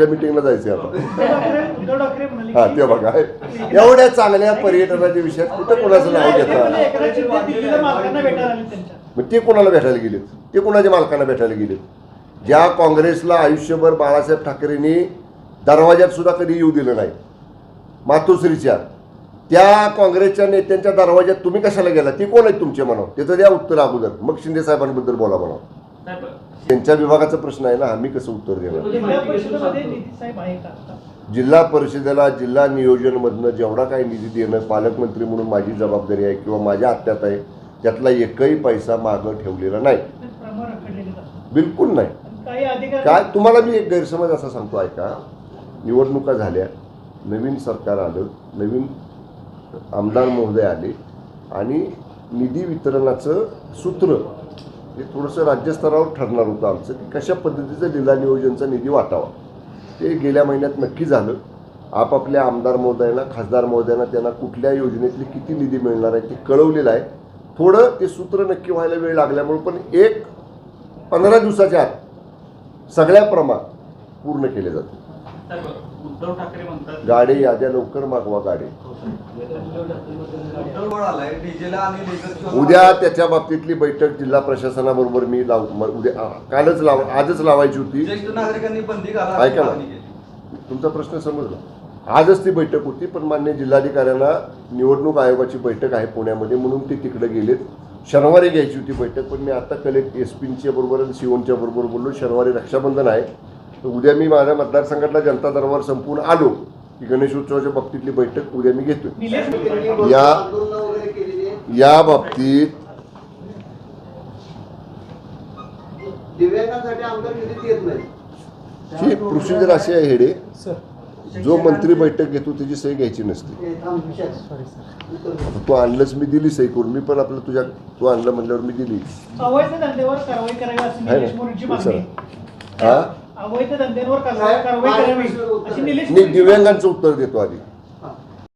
पुढच्या मिटिंगला जायचं आता. हा ते बघा. एवढ्या चांगल्या पर्यटनाच्या विषयात कुठं कोणाचं नाव घेतात मग ते कोणाला भेटायला गेलेत? ते कोणाच्या मालकांना भेटायला गेलेत? ज्या काँग्रेसला आयुष्यभर बाळासाहेब ठाकरेंनी दरवाज्यात सुद्धा कधी येऊ दिलं नाही मातोश्रीच्या त्या काँग्रेसच्या नेत्यांच्या दरवाज्यात तुम्ही कशाला गेला? ते कोण आहेत तुमचे म्हणावं? त्याचं द्या उत्तर अगोदर. मग शिंदे साहेबांबद्दल बोला म्हणावं. त्यांच्या विभागाचा प्रश्न आहे ना आम्ही कसं उत्तर देणार? जिल्हा परिषदेला जिल्हा नियोजनमधनं जेवढा काही निधी देणं पालकमंत्री म्हणून माझी जबाबदारी आहे किंवा माझ्या हात्यात आहे त्यातला एकही पैसा मागं ठेवलेला नाही. बिलकुल नाही. आणि काही अधिकारी काय तुम्हाला मी एक गैरसमज असा सांगतो ऐका. निवडणुका झाल्या नवीन सरकार आलं नवीन आमदार महोदय आले आणि निधी वितरणाचं सूत्र हे थोडंसं राज्यस्तरावर ठरणार होतं आमचं की कशा पद्धतीचं जिल्हा नियोजनचा निधी वाटावा. ते गेल्या महिन्यात नक्की झालं. आपापल्या आमदार महोदयांना खासदार महोदयांना त्यांना कुठल्या योजनेतली किती निधी मिळणार आहे ते कळवलेलं आहे. थोडं ते सूत्र नक्की व्हायला वेळ लागल्यामुळे पण एक पंधरा दिवसाच्या आत सगळ्या प्रमाण पूर्ण केले जाते. उद्धव ठाकरे म्हणतात गाडी याद्या लवकर मागवा गाडी. डिझेल उद्या त्याच्या बाबतीतली बैठक जिल्हा प्रशासनाबरोबर मी लाव उद्या कालच लाव आजच लावायची होती. ज्येष्ठ नागरिकांनी बंदी घाला ऐका ना. तुमचा प्रश्न समजला. आजच ती बैठक होती पण मान्य जिल्हाधिकाऱ्यांना निवडणूक आयोगाची बैठक आहे पुण्यामध्ये म्हणून ते तिकडे गेलेत. शनिवारी घ्यायची होती बैठक पण मी आता कलेक्ट एस पींच्या बरोबर आणि सीओनच्या बरोबर बोललो. शनिवारी रक्षाबंधन आहे. तर उद्या मी माझ्या मतदारसंघातला जनता दरबार संपून आलो की गणेशोत्सवाच्या बाबतीतली बैठक उद्या मी घेतोय. निलेश या या बाबतीत ही प्रोसिजर अशी आहे हेडे. जो मंत्री बैठक घेतो त्याची सही घ्यायची नसते. तू आणलंच मी दिली सही करून. मी पण आपलं तुझ्या तू आणलं म्हणल्यावर मी दिली. हो, हा. अवैध धंद्यांवर कारवाई कारवाई करावी अशी निलेश मी दिव्यांगांचं उत्तर देतो आधी.